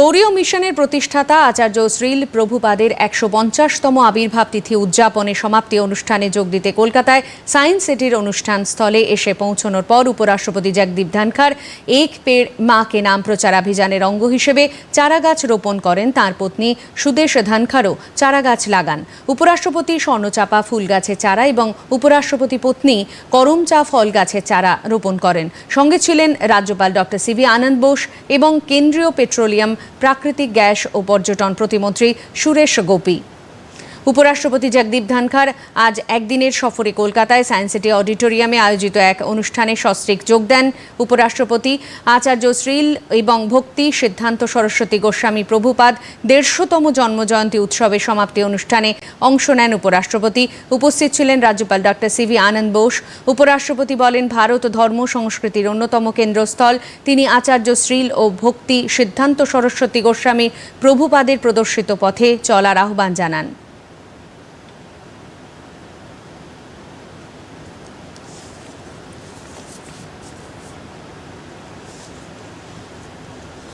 গৌরীয় মিশনের প্রতিষ্ঠাতা আচার্য শ্রীল প্রভুপাদের একশো পঞ্চাশতম আবির্ভাব তিথি উদযাপনে সমাপ্তি অনুষ্ঠানে যোগ দিতে কলকাতায় সায়েন্স সিটির অনুষ্ঠান স্থলে এসে পৌঁছানোর পর উপরাষ্ট্রপতি জগদীপ ধনখড় এক পেড় মাকে নাম প্রচারাভিযানের অঙ্গ হিসেবে চারাগাছ রোপণ করেন। তার পত্নী সুদেশ ধনখড়ও চারাগাছ লাগান। উপরাষ্ট্রপতি স্বর্ণচাপা ফুল গাছের চারা এবং উপরাষ্ট্রপতি পত্নী করমচা ফল গাছের চারা রোপণ করেন। সঙ্গে ছিলেন রাজ্যপাল ডক্টর সিভি আনন্দ বোস এবং কেন্দ্রীয় পেট্রোলিয়াম প্রাকৃতিক গ্যাস ও পর্যটন প্রতিমন্ত্রী সুরেশ গোপী। উপরাষ্ট্রপতি জগদীপ ধনখড় আজ একদিনের সফরে কলকাতায় সায়েন্স সিটি অডিটোরিয়ামে আয়োজিত এক অনুষ্ঠানে সস্ত্রীক যোগ দেন উপরাষ্ট্রপতি। আচার্য শ্রীল এবং ভক্তি সিদ্ধান্ত সরস্বতী গোস্বামী প্রভুপাদ দেড়শোতম জন্মজয়ন্তী উৎসবের সমাপ্তি অনুষ্ঠানে অংশ নেন উপরাষ্ট্রপতি। উপস্থিত ছিলেন রাজ্যপাল ডক্টর সিভি আনন্দ বোস। উপরাষ্ট্রপতি বলেন, ভারত ধর্ম সংস্কৃতির অন্যতম কেন্দ্রস্থল। তিনি আচার্য শ্রীল ও ভক্তি সিদ্ধান্ত সরস্বতী গোস্বামী প্রভুপাদের প্রদর্শিত পথে চলার আহ্বান জানান।